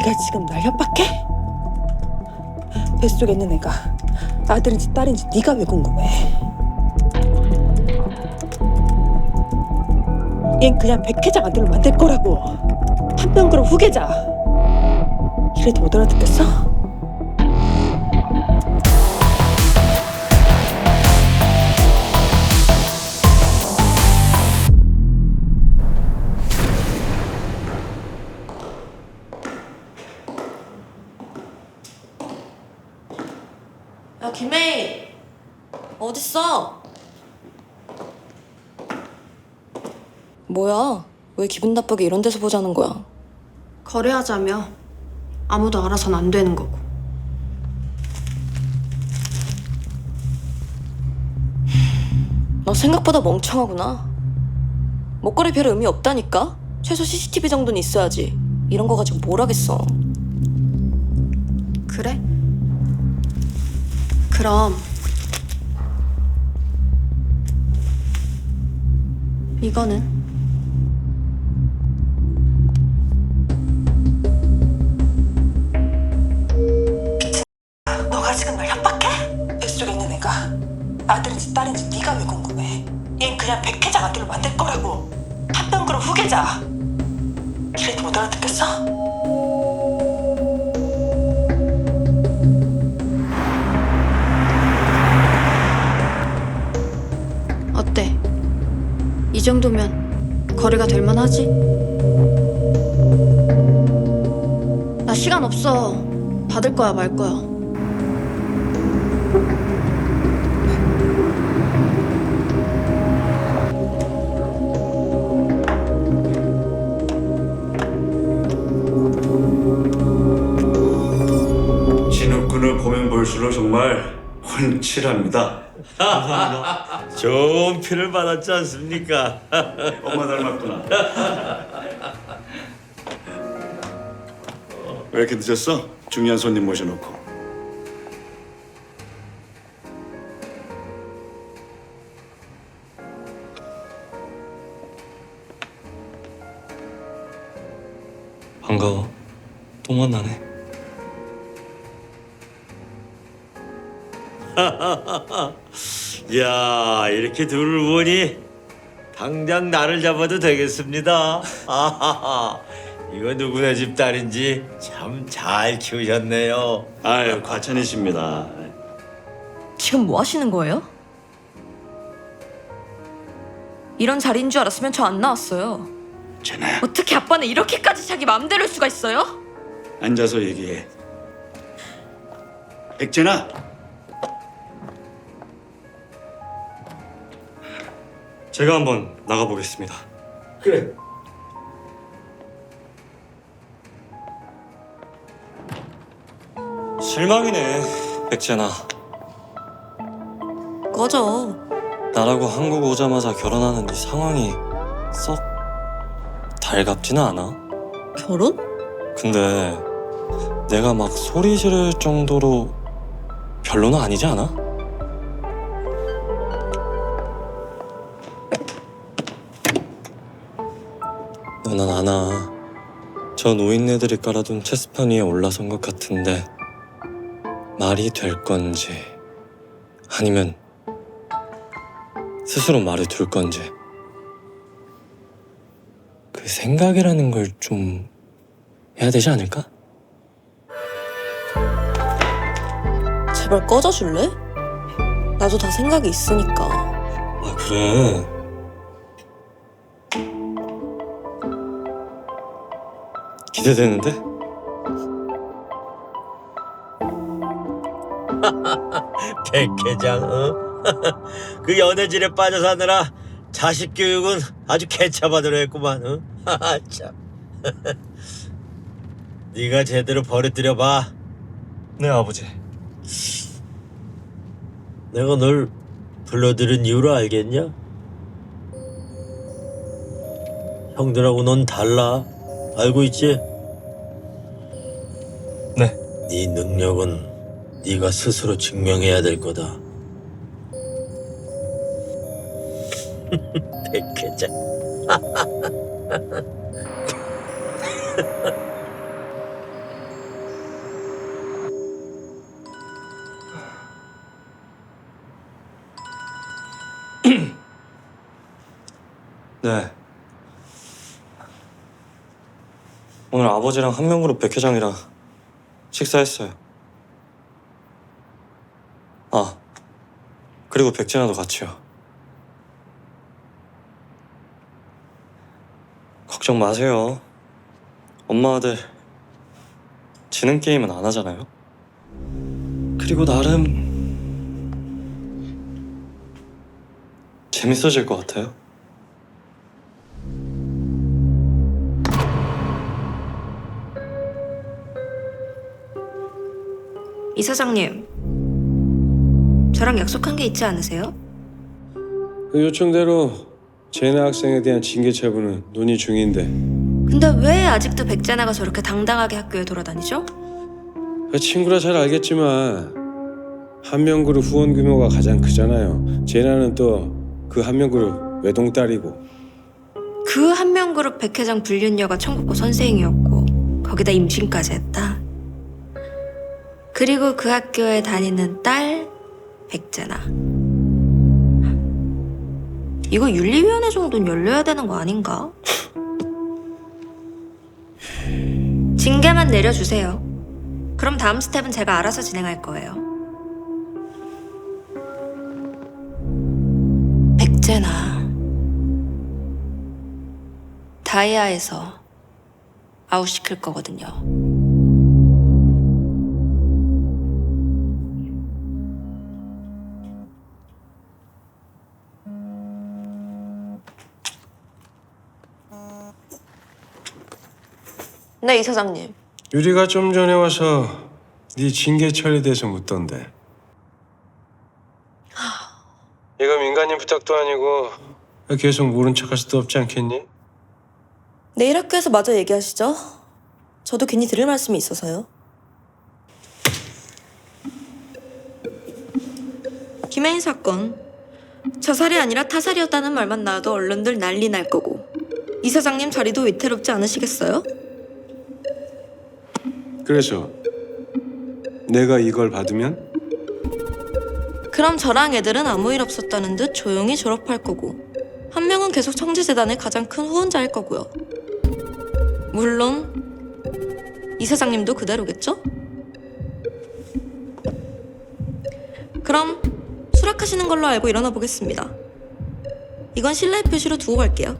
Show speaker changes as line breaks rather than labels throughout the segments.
네가 지금 날 협박해? 뱃속에 있는 애가 아들인지 딸인지 네가 왜 궁금해? 얜 그냥 백회장 아들로 만들 거라고 한병 그럼 후계자 이래도 못 알아듣겠어?
야 김혜인 어딨어? 뭐야? 왜 기분 나쁘게 이런 데서 보자는 거야?
거래하자며 아무도 알아선 안 되는 거고.
너 생각보다 멍청하구나. 목걸이 별 의미 없다니까? 최소 CCTV 정도는 있어야지. 이런 거 가지고 뭘 하겠어.
그래? 그럼 이거는
너가 지금 날 협박해? 뱃속에 있는 애가 아들인지 딸인지 네가 왜 궁금해? 얜 그냥 백회장 아들로 만들 거라고 한병 그럼 후계자 이래도 못 알아듣겠어?
이 정도면 거래가 될 만하지? 나 시간 없어. 받을 거야 말 거야.
진욱군을 보면 볼수록 정말 훤칠합니다.
좋은 피를 받았지 않습니까?
엄마 닮았구나. 왜 이렇게 늦었어? 중요한 손님 모셔놓고.
반가워. 또 만나네. 야 이렇게 둘을 보니 당장 나를 잡아도 되겠습니다. 아하하. 이거 누구네 집 딸인지 참 잘 키우셨네요.
아유 과찬이십니다.
지금 뭐 하시는 거예요? 이런 자리인 줄 알았으면 저 안 나왔어요.
제나야
어떻게 아빠는 이렇게까지 자기 마음대로 할 수가 있어요?
앉아서 얘기해. 백제나
제가 한번 나가보겠습니다.
그래.
실망이네, 백제나.
꺼져.
나라고 한국 오자마자 결혼하는 이 상황이 썩 달갑지는 않아.
결혼?
근데 내가 막 소리 지를 정도로 별로는 아니지 않아? 너난 아나. 저 노인네들이 깔아둔 체스판 위에 올라선 것 같은데 말이 될 건지 아니면 스스로 말을 둘 건지 그 생각이라는 걸 좀 해야 되지 않을까?
제발 꺼져줄래? 나도 다 생각이 있으니까.
아 그래 기대되는데? 백회장 어? 그 연애질에 빠져 사느라 자식 교육은 아주 개차반으로 했구만 어? 참 네가 제대로 버릇들여 봐. 네 아버지. 내가 널 불러들인 이유를 알겠냐? 형들하고 넌 달라. 알고 있지? 네 능력은 네가 스스로 증명해야 될 거다. 백회자. 네.
오늘 아버지랑 한명그룹 백회장이랑 식사했어요. 아, 그리고 백진아도 같이요. 걱정 마세요. 엄마 아들 지는 게임은 안 하잖아요. 그리고 나름 재밌어질 것 같아요.
이 사장님, 저랑 약속한 게 있지 않으세요?
그 요청대로 제나 학생에 대한 징계 처분은 논의 중인데
근데 왜 아직도 백자나가 저렇게 당당하게 학교에 돌아다니죠?
그 친구라 잘 알겠지만 한명그룹 후원 규모가 가장 크잖아요. 제나는 또 그 한명그룹 외동딸이고
그 한명그룹 백회장 불륜녀가 청국고 선생이었고 거기다 임신까지 했다. 그리고 그 학교에 다니는 딸 백제나. 이거 윤리위원회 정도는 열려야 되는 거 아닌가? 징계만 내려주세요. 그럼 다음 스텝은 제가 알아서 진행할 거예요. 백제나 다이아에서 아웃시킬 거거든요.
네, 이 사장님.
유리가 좀 전에 와서 네 징계 처리에 대해서 묻던데 이거 민간인 부탁도 아니고 계속 모른 척할 수도 없지 않겠니?
내일 학교에서 마저 얘기하시죠. 저도 괜히 들을 말씀이 있어서요. 김혜인 사건. 자살이 아니라 타살이었다는 말만 나와도 언론들 난리 날 거고. 이 사장님 자리도 위태롭지 않으시겠어요?
그래서 내가 이걸 받으면
그럼 저랑 애들은 아무 일 없었다는 듯 조용히 졸업할 거고 한 명은 계속 청지재단의 가장 큰 후원자일 거고요. 물론 이 사장님도 그대로겠죠? 그럼 수락하시는 걸로 알고 일어나 보겠습니다. 이건 신뢰 표시로 두고 갈게요.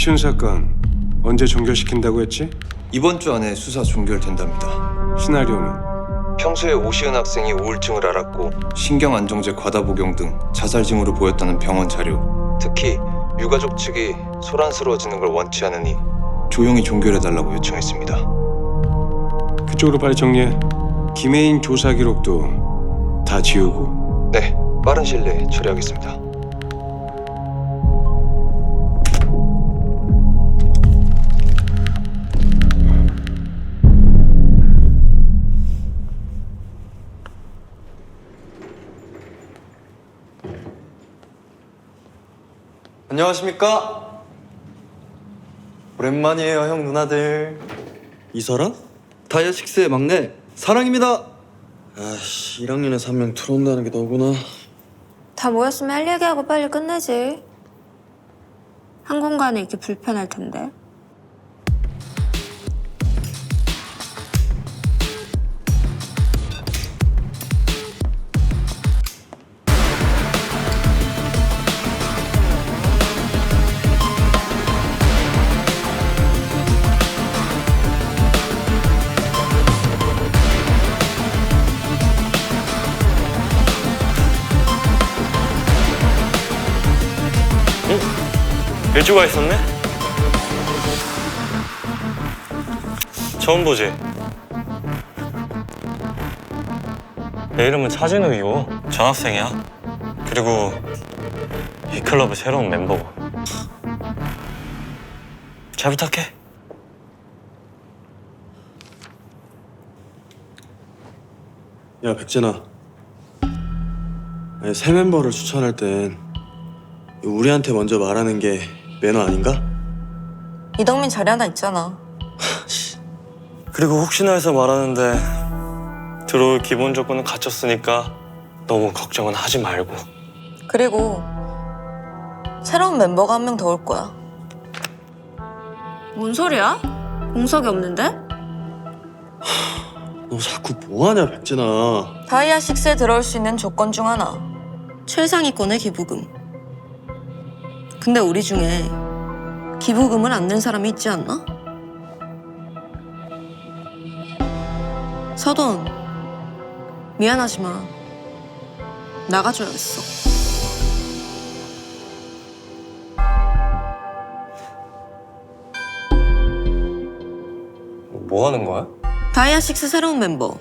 오시훈 사건 언제 종결시킨다고 했지?
이번 주 안에 수사 종결된답니다.
시나리오는
평소에 오시은 학생이 우울증을 앓았고 신경 안정제 과다 복용 등 자살 징후를 보였다는 병원 자료. 특히 유가족 측이 소란스러워지는 걸 원치 않으니 조용히 종결해달라고 요청했습니다.
그쪽으로 빨리 정리해 김혜인 조사 기록도 다 지우고
네, 빠른 시일 내에 처리하겠습니다.
안녕하십니까? 오랜만이에요, 형 누나들. 이설아? 다이아식스의 막내 사랑입니다. 아씨, 1학년에서 한명 들어온다는 게 너구나.
다 모였으면 할 얘기하고 빨리 끝내지. 한 공간에 이렇게 불편할 텐데.
일주가 있었네? 처음 보지? 내 이름은 차진욱이고 전학생이야. 그리고 이 클럽의 새로운 멤버고. 잘 부탁해. 야 백진아, 새 멤버를 추천할 땐 우리한테 먼저 말하는 게 매너 아닌가?
이덕민 자리 하나 있잖아.
그리고 혹시나 해서 말하는데 들어올 기본 조건은 갖췄으니까 너무 걱정은 하지 말고.
그리고 새로운 멤버가 한 명 더 올 거야.
뭔 소리야? 공석이 없는데?
너 자꾸 뭐하냐 백진아.
다이아 6에 들어올 수 있는 조건 중 하나. 최상위권의 기부금. 근데 우리 중에 기부금을 안 낸 사람이 있지 않나? 서돈, 미안하지만 나가줘야겠어.
뭐 하는 거야?
다이아 6 새로운 멤버.